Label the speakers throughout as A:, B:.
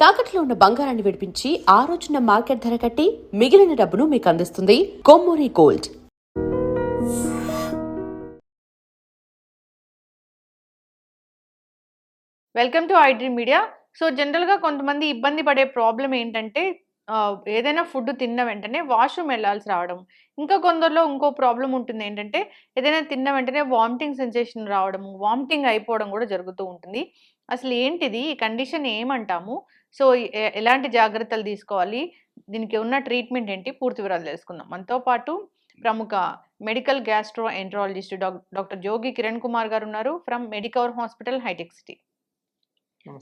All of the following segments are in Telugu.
A: తాకట్లో ఉన్న బంగారాన్ని విడిపించి ఆ రోజున మార్కెట్ ధర కట్టి మిగిలిన డబ్బును మీకు అందిస్తుంది Kommuri gold.
B: Welcome to iDream media so జనరల్గా కొంతమంది ఇబ్బంది పడే ప్రాబ్లం ఏంటంటే ఏదైనా ఫుడ్ తిన్న వెంటనే వాష్రూమ్ వెళ్ళాల్సి రావడం. ఇంకా కొందరిలో ఇంకో ప్రాబ్లం ఉంటుంది ఏంటంటే ఏదైనా తిన్న వెంటనే వామిటింగ్ సెన్సేషన్ రావడం వామిటింగ్ అయిపోవడం కూడా జరుగుతూ ఉంటుంది. అసలు ఏంటిది? ఈ కండిషన్ ఏమంటాము? సో ఎలాంటి జాగ్రత్తలు తీసుకోవాలి? దీనికి ఉన్న ట్రీట్మెంట్ ఏంటి? పూర్తి వివరాలు తెలుసుకుందాం. మనతో పాటు ప్రముఖ medical gastroenterologist doctor Jogi Kiran Kumar గారు ఉన్నారు from Medicover hospital hitech city.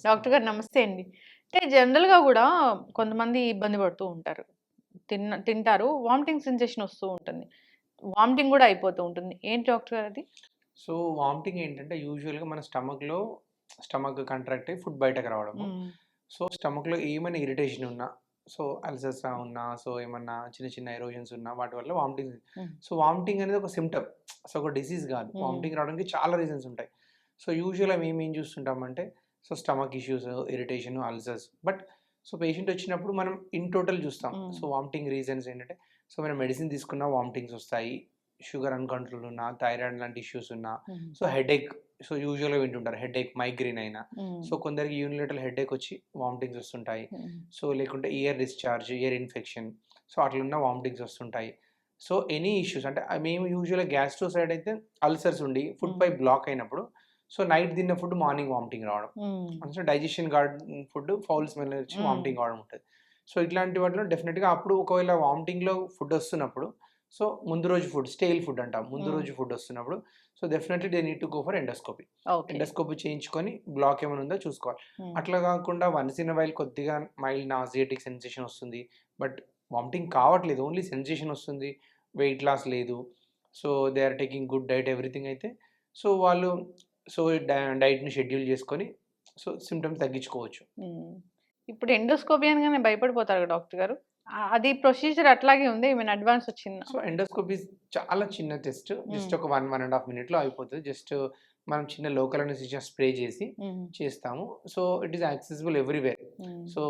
B: Doctor గారు నమస్తే అండి. అంటే జనరల్గా కూడా కొంతమంది ఇబ్బంది పడుతూ ఉంటారు. తిన్న తింటారు. వామిటింగ్ సెన్సేషన్ వస్తూ ఉంటుంది. వామిటింగ్ కూడా అయిపోతూ ఉంటుంది. ఏంటి డాక్టర్ గారు అది?
C: సో వామిటింగ్ ఏంటంటే యూజువల్గా మన స్టమక్లో స్టమక్ కంట్రాక్ట్ అయ్యి ఫుడ్ బయటకు రావడము. సో స్టమక్లో ఏమైనా ఇరిటేషన్ ఉన్నా సో అల్సర్స్ ఉన్నా సో ఏమన్నా చిన్న చిన్న ఎరోజన్స్ ఉన్నా వాటి వల్ల వామిటింగ్. సో వామిటింగ్ అనేది ఒక సిమ్టమ్ సో ఒక డిసీజ్ కాదు. వామిటింగ్ రావడానికి చాలా రీజన్స్ ఉంటాయి. సో యూజువల్గా మేము ఏం చూస్తుంటామంటే so stomach issues irritation ulcers. But so patient వచ్చినప్పుడు మనం ఇన్ టోటల్ చూస్తాం. సో వామిటింగ్ రీజన్స్ ఏంటంటే సో మనం మెడిసిన్ తీసుకున్నా వామిటింగ్స్ వస్తాయి. షుగర్ అన్కంట్రోల్ ఉన్నా థైరాయిడ్ లాంటి ఇష్యూస్ ఉన్నా. సో హెడేక్ సో యూజువల్గా వింటుంటారు. హెడేక్ మైగ్రేన్ అయినా. సో కొందరికి యూనిలేటల్ హెడేక్ వచ్చి వామిటింగ్స్ వస్తుంటాయి. సో లేకుంటే ear discharge ear infection so అట్లున్న vomitings వస్తుంటాయి. సో ఎనీ ఇష్యూస్ అంటే మేము యూజువల్గా గ్యాస్ట్రో సైడ్ అయితే అల్సర్స్ ఉండి ఫుడ్ పై బ్లాక్ అయినప్పుడు సో నైట్ తిన్న ఫుడ్ మార్నింగ్ వామిటింగ్ రావడం. అంటే digestion guard food foul smell వచ్చి. వామిటింగ్ కావడం ఉంటుంది. సో ఇట్లాంటి వాటిలో డెఫినెట్గా అప్పుడు ఒకవేళ వామిటింగ్లో ఫుడ్ వస్తున్నప్పుడు సో ముందు రోజు ఫుడ్ స్టేల్ ఫుడ్ అంటాం. ముందు. రోజు ఫుడ్ వస్తున్నప్పుడు so definitely they need to go for endoscopy. Endoscopy చేయించుకొని బ్లాక్ ఏమైనా ఉందో చూసుకోవాలి. అట్లా కాకుండా వన్స్ ఇన్ వైల్ కొద్దిగా మైల్డ్ నాజియేటిక్ సెన్సేషన్ వస్తుంది. బట్ వామిటింగ్ కావట్లేదు. ఓన్లీ సెన్సేషన్ వస్తుంది. వెయిట్ లాస్ లేదు. So they are taking good diet everything అయితే. సో వాళ్ళు సో డైట్ని షెడ్యూల్ చేసుకొని సో సిమ్టమ్స్ తగ్గించుకోవచ్చు.
B: ఇప్పుడు ఎండోస్కోపీ అనగానే భయపడిపోతారు డాక్టర్ గారు? అది ప్రొసీజర్ అట్లాగే ఉంది ఏమైనా అడ్వాన్స్ వచ్చిందా.
C: సో ఎండోస్కోపీ చాలా చిన్న టెస్ట్ జస్ట్ ఒక వన్ వన్ అండ్ హాఫ్ మినిట్లో అయిపోతుంది. జస్ట్ మనం చిన్న లోకల్ అనేసి స్ప్రే చేసి చేస్తాము. So it is accessible everywhere. So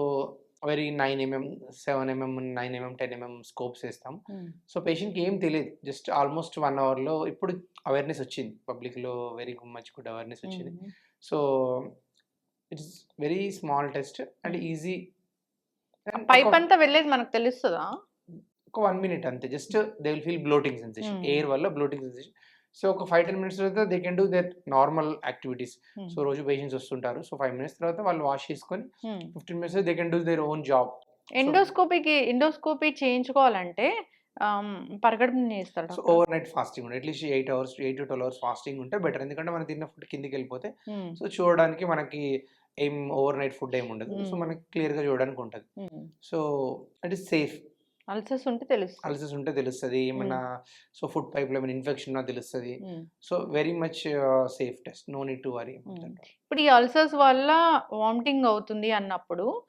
C: very nine mm seven mm nine mm ten mm scopes వేస్తాం. సో పేషెంట్కి ఏం తెలియదు. జస్ట్ ఆల్మోస్ట్ వన్ అవర్లో ఇప్పుడు అవేర్నెస్ వచ్చింది. పబ్లిక్లో వెరీ మచ్ గుడ్ అవేర్నెస్ వచ్చింది. So it's very small test and easy
B: pipe అంతా వెళ్ళేది మనకు తెలుస్తుందా?
C: ఒక వన్ మినిట్ అంతే. Just they will feel bloating sensation. Air వల్ల బ్లోటింగ్ సెన్సేషన్. సో ఒక ఫైవ్ టెన్ మినిట్స్ తర్వాత they can do that normal activities. So రోజు పేషెంట్స్ వస్తుంటారు. సో ఫైవ్ మినిట్స్ తర్వాత వాళ్ళు వాష్ చేసుకొని. Fifteen minutes they can do their own job.
B: ఎండోస్కోపీకి endoscopy చేయించుకోవాలంటే ఆమ్, పరగడుపున చేస్తారు
C: సో ఓవర్ నైట్ ఫాస్టింగ్ ఉంటే at least eight hours eight to twelve hours fasting ఉంటే బెటర్. ఎందుకంటే మనం తిన్న ఫుడ్ కిందికి వెళ్ళిపోతే సో చూడడానికి మనకి ఏం ఓవర్ నైట్ ఫుడ్ ఏమి ఉండదు. సో. మనకి క్లియర్గా చూడడానికి ఉంటుంది. So it is safe.
B: Ulcers ఉంటే తెలుస్తుంది.
C: అల్సర్స్ ఉంటే తెలుస్తుంది. ఏమన్నా సో ఫుడ్ పైప్లో ఏమైనా ఇన్ఫెక్షన్ ఉన్నా తెలుస్తుంది. So very much safe test. No need to worry.
B: ఇప్పుడు ఈ అల్సర్స్ వల్ల వామిటింగ్ అవుతుంది అన్నప్పుడు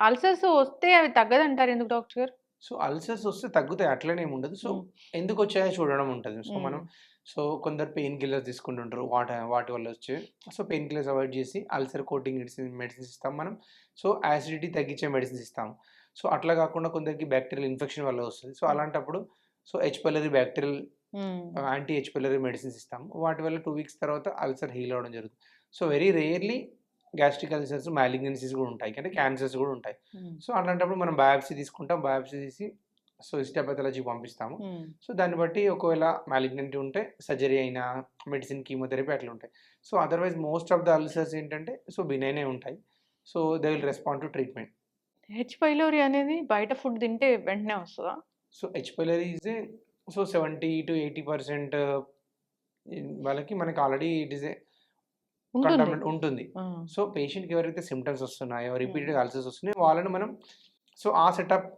B: అల్సర్స్ వస్తే అవి తగ్గదంటారు ఎందుకు డాక్టర్ గారు?
C: సో అల్సర్స్ వస్తే తగ్గుతాయి. అట్లనే ఉండదు. సో. ఎందుకు వచ్చాయో చూడడం ఉంటుంది. సో. మనం సో కొందరు పెయిన్ కిల్లర్స్ తీసుకుంటుంటారు. వాటి వాటి వల్ల వచ్చి సో పెయిన్ కిల్లర్స్ అవాయిడ్ చేసి అల్సర్ కోటింగ్ మెడిసిన్ మెడిసిన్స్ ఇస్తాం మనం. సో యాసిడిటీ తగ్గించే మెడిసిన్స్ ఇస్తాం. సో అట్లా కాకుండా కొందరికి బ్యాక్టీరియల్ ఇన్ఫెక్షన్ వల్ల వస్తుంది. సో అలాంటప్పుడు so H pylori bacterial anti H pylori medicines ఇస్తాం వాటి వల్ల టూ వీక్స్ తర్వాత అల్సర్ హీల్ అవ్వడం జరుగుతుంది. So very rarely gastric ulcers malignancies కూడా ఉంటాయి. అంటే క్యాన్సర్స్ కూడా ఉంటాయి. సో అలాంటప్పుడు మనం బయాప్సీ తీసుకుంటాం. బయాప్సీ తీసి సో హిస్టాపథాలజీ పంపిస్తాము. సో దాన్ని బట్టి ఒకవేళ మ్యాలిగ్నెంట్ ఉంటే సర్జరీ అయినా మెడిసిన్ కీమోథెరపీ అట్లా ఉంటాయి. So otherwise most of the ulcers ఏంటంటే సో బినైనే ఉంటాయి. So they will respond to treatment.
B: H pylori అనేది బయట ఫుడ్ తింటే వెంటనే వస్తుందా?
C: So H pylori is so seventy to eighty percent వాళ్ళకి మనకి ఆల్రెడీ ఇట్ ఈస్
B: ఉంటుంది
C: ఉంటుంది. సో పేషెంట్కి ఎవరైతే సిమ్టమ్స్ వస్తున్నాయో రిపీటెడ్ అల్సర్స్ వస్తున్నాయో వాళ్ళని మనం సో ఆ సెటప్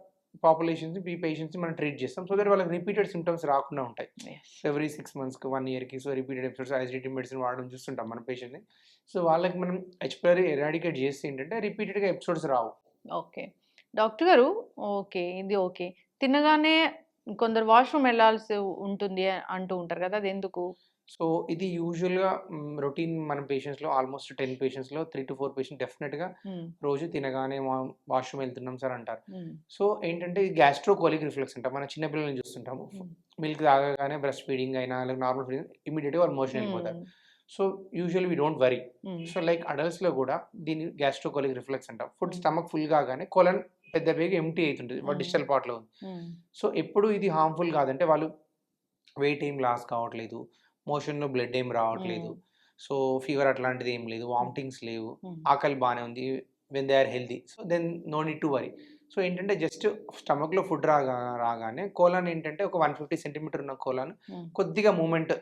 C: పాపులేషన్స్ ఈ పేషెంట్స్ మనం ట్రీట్ చేస్తాం. సో దట్ వాళ్ళకి రిపీటెడ్ సిమ్టమ్స్ రాకుండా ఉంటాయి. ఎవ్రీ సిక్స్ మంత్స్కి వన్ ఇయర్కి so repeated episodes acidity medicine వాడడం చూస్తుంటాం మన పేషెంట్ని. సో వాళ్ళకి మనం హెచ్పిలరీ ఎరాడికేట్ చేస్తే ఏంటంటే రిపీటెడ్గా ఎపిసోడ్స్ రావు.
B: ఓకే. డాక్టర్ గారు ఓకే ఇది ఓకే. తినగానే కొందరు వాష్రూమ్ వెళ్ళాల్సి ఉంటుంది అంటూ ఉంటారు కదా అది ఎందుకు?
C: సో ఇది యూజువల్‌గా రొటీన్ మన పేషెంట్స్‌లో ఆల్మోస్ట్ 10 పేషెంట్స్‌లో 3-4 పేషెంట్స్ డెఫినిట్‌గా
B: హ్మ్.
C: రోజు తినగానే వాష్‌రూమ్ వెళ్తున్నాం సార్ అంటారు. సో ఏంటంటే గ్యాస్ట్రోకోలిక్ రిఫ్లెక్స్ అంటాం. మన చిన్న పిల్లల్ని చూస్తుంటాము. మిల్క్ తాగగానే బ్రెస్ట్ ఫీడింగ్ అయినా లేకపోతే నార్మల్ ఫీడింగ్ ఇమ్మీడియేట్‌గా వాళ్ళు మోషన్ వెళ్ళిపోతారు. So usually we don't worry. So like అడల్ట్స్‌లో కూడా దీన్ని గ్యాస్ట్రోకోలిక్ రిఫ్లెక్స్ అంటాం. ఫుడ్. స్టమక్ ఫుల్ కాగానే కొలన్ పెద్ద బేగా ఎంప్టీ అయితుంటది.
B: హ్మ్.
C: డిస్టల్ పార్ట్‌లో ఉంది. సో ఎప్పుడు ఇది హార్మ్‌ఫుల్ కాదంటే వాళ్ళు వెయిట్ ఏం లాస్ కావట్లేదు. మోషన్‌లో బ్లడ్ ఏం రావట్లేదు. సో ఫీవర్ అట్లాంటిది ఏం లేదు. వామిటింగ్స్ లేవు. ఆకలి బానే ఉంది. When they are healthy. So then no need to worry. So ఏంటంటే జస్ట్ స్టమక్‌లో ఫుడ్ రాగా రాగానే కోలాన్ ఏంటంటే ఒక 150 సెంటీమీటర్ ఉన్న కోలాన్. కొద్దిగా మూవ్‌మెంట్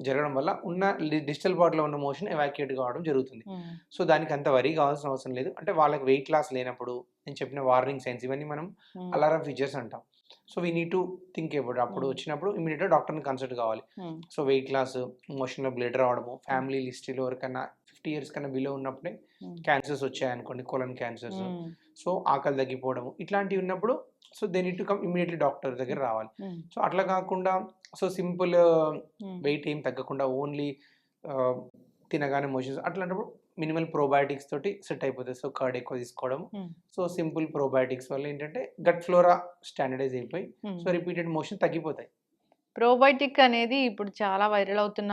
C: జరగడం వల్ల ఉన్న లి డిస్టల్ పార్ట్‌లో ఉన్న మోషన్ ఎవాక్యుయేట్ కావడం జరుగుతుంది. సో దానికి అంత వరీ కావాల్సిన అవసరం లేదు. అంటే వాళ్ళకి వెయిట్ లాస్ లేనప్పుడు నేను చెప్పిన వార్నింగ్ సైన్స్ ఇవన్నీ మనం. అలారం ఫీచర్స్ అంటాం. So we need to think about అప్పుడు
B: హ్మ్.
C: వచ్చినప్పుడు ఇమ్మీడియేట్‌గా డాక్టర్‌ని కన్సల్ట్ కావాలి. సో వెయిట్ లాస్, మోషన్‌లో బ్లడ్ రావడము, ఫ్యామిలీ హిస్టరీలో ఎవరికన్నా 50 ఇయర్స్ కన్నా బిలో ఉన్నప్పుడే. క్యాన్సర్స్ వచ్చాయనుకోండి కోలన్ క్యాన్సర్స్. సో ఆకలి తగ్గిపోవడము ఇట్లాంటివి ఉన్నప్పుడు so they need to come immediately doctor దగ్గర రావాలి. సో అట్లా కాకుండా సో సింపుల్. వెయిట్ ఏం తగ్గకుండా ఓన్లీ ఆహ్, తినగానే మోషన్స్ అట్లాంటప్పుడు మినిమల్ ప్రోబయోటిక్స్ తోటి సెట్ అయిపోతది. సో కర్డ్ ఎక్కువ తీసుకోవడం. సో సింపుల్ ప్రోబయోటిక్స్ వల్ల ఏంటంటే గట్ ఫ్లోరా స్టాండర్డైజ్ అయిపోయి. సో రిపీటెడ్ మోషన్ తగ్గిపోతాయి.
B: ప్రోబయోటిక్ అనేది ఇప్పుడు చాలా వైరల్ అవుతున్న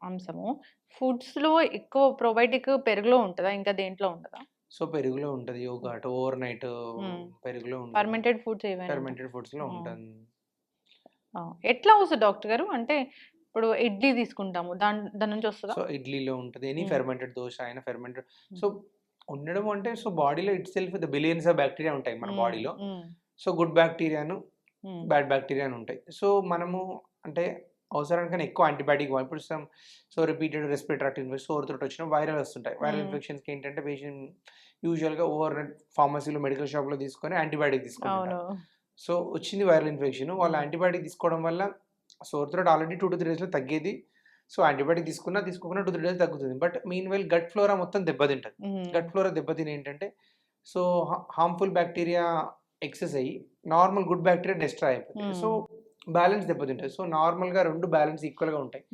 B: అంశము. ఫుడ్స్‌లో ఎక్కువ ప్రోబయోటిక్ పెరుగులో ఉంటదా? ఇంకా దేంట్లో ఉండదా?
C: సో పెరుగులో ఉంటది. Yogurt overnight. పెరుగులో ఉంటది.
B: Fermented foods?
C: ఫెర్మెంటెడ్ ఫుడ్స్‌లో. ఉంటుంది.
B: ఎట్లా వస్తది డాక్టర్ గారు? అంటే ఇప్పుడు ఇడ్లీ తీసుకుంటాము. దాన్ దాని నుంచి వస్తదా?
C: సో ఇడ్లీలో ఉంటది. ఎనీ. ఫెర్మెంటెడ్ దోస అయినా ఫెర్మెంటెడ్. సో ఉండడం అంటే సో బాడీలో itself the billions of bacteria ఉంటాయి మన. బాడీలో. సో గుడ్ బాక్టీరియాను,
B: హ్మ్.
C: బ్యాడ్ బాక్టీరియా అని ఉంటాయి. సో మనము అంటే అవసరానికన్నా ఎక్కువ యాంటీబయాటిక్ ఇప్పుడు some so repeated respiratory infection, sore throat వచ్చినా వైరల్ వస్తుంటాయి. వైరల్. ఇన్ఫెక్షన్స్‌కి ఏంటంటే పేషెంట్ యూజువల్‌గా ఓవర్ నైట్ ఫార్మసీలో మెడికల్ షాప్‌లో తీసుకొని యాంటీబయాటిక్ తీసుకుంటుంటారు.
B: అవును.
C: సో వచ్చింది వైరల్ ఇన్ఫెక్షన్. వాళ్ళు. యాంటీబయాటిక్ తీసుకోవడం వల్ల సోర్ థ్రోట్ ఆల్రెడీ 2-3 డేస్‌లో తగ్గేది. సో యాంటీబయాటిక్ తీసుకున్నా తీసుకోకున్నా 2-3 డేస్ తగ్గుతుంది. బట్ మీన్‌వైల్ గట్ ఫ్లోరా మొత్తం దెబ్బతింటది. గట్ ఫ్లోరా దెబ్బతిని ఏంటంటే సో హార్మ్‌ఫుల్ బాక్టీరియా ఎక్సెస్ అయ్యి నార్మల్ గుడ్ బాక్టీరియా డెస్ట్రాయ్ అయిపోతాయి. సో. బ్యాలెన్స్ దెబ్బతింటది. సో నార్మల్‌గా 2 బ్యాలెన్స్ ఈక్వల్‌గా ఉంటాయి.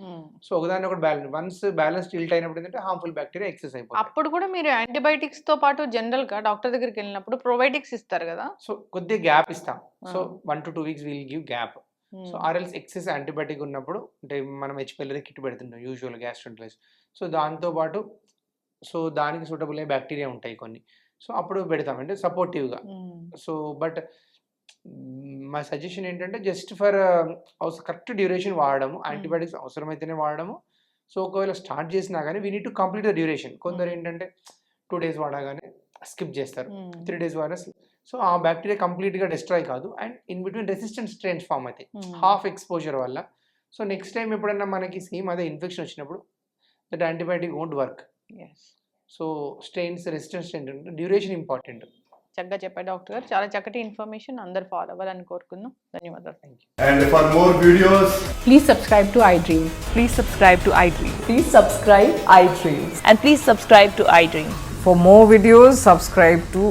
C: సో ఒకదాన్ని ఒకటి బ్యాలెన్స్ వన్స్ బ్యాలెన్స్ టిల్ట్ అయినప్పుడు ఏంటంటే హార్మ్‌ఫుల్ బాక్టీరియా ఎక్సెస్ అయిపోతాయి.
B: అప్పుడు కూడా మీరు యాంటీబయాటిక్స్‌తో పాటు జనరల్‌గా డాక్టర్ దగ్గరికెళ్ళినప్పుడు ప్రోబయోటిక్స్ ఇస్తారు గదా!
C: సో కొద్దిగా గ్యాప్ ఇస్తాం. So
B: ah!
C: 1-2 weeks will give gap. So
B: hmm.
C: Or else excess antibiotic ఉన్నప్పుడు అంటే మనం హెచ్ పైలరీ కిట్ పెడుతుంటాం యూజువల్‌గా గ్యాస్ట్రోంటరైటిస్. సో దాంతో పాటు సో దానికి సూటబుల్ అయ్యే బాక్టీరియా ఉంటాయి కొన్ని. సో అప్పుడు పెడతాం. అంటే సపోర్టివ్‌గా. సో బట్ మై సజెషన్ ఏంటంటే జస్ట్ ఫర్ కరెక్ట్ డ్యూరేషన్ వాడడము. యాంటీబయాటిక్స్ అవసరమైతేనే వాడడము. సో ఒకవేళ స్టార్ట్ చేసినా గాని we need to complete the duration. కొందరు. ఏంటంటే 2 డేస్ వాడగానే స్కిప్ చేస్తారు. 3 డేస్ వాడినా సో ఆ బాక్టీరియా కంప్లీట్‌గా డిస్ట్రాయ్ కాదు. And in between resistant strains form అయితాయి.
B: హ్మ్.
C: హాఫ్ ఎక్స్‌పోజర్ వల్ల. సో నెక్స్ట్ టైమ్ ఎప్పుడన్నా మనకి సేమ్ అదే ఇన్ఫెక్షన్ వచ్చినప్పుడు that antibiotic won't work.
B: Yes.
C: So strains resistant strain duration important.
B: చక్కగా చెప్పారు డాక్టర్ గారు. చాలా చక్కటి ఇన్ఫర్మేషన్ అందరూ ఫాలో అవ్వాలని కోరుకుందాం. ధన్యవాదాలు.
C: Thank you.
D: And for more videos,
E: Please subscribe to iDream.
F: Please subscribe to iDream.
E: Please subscribe iDream.
F: And please subscribe to iDream.
E: For more videos, subscribe to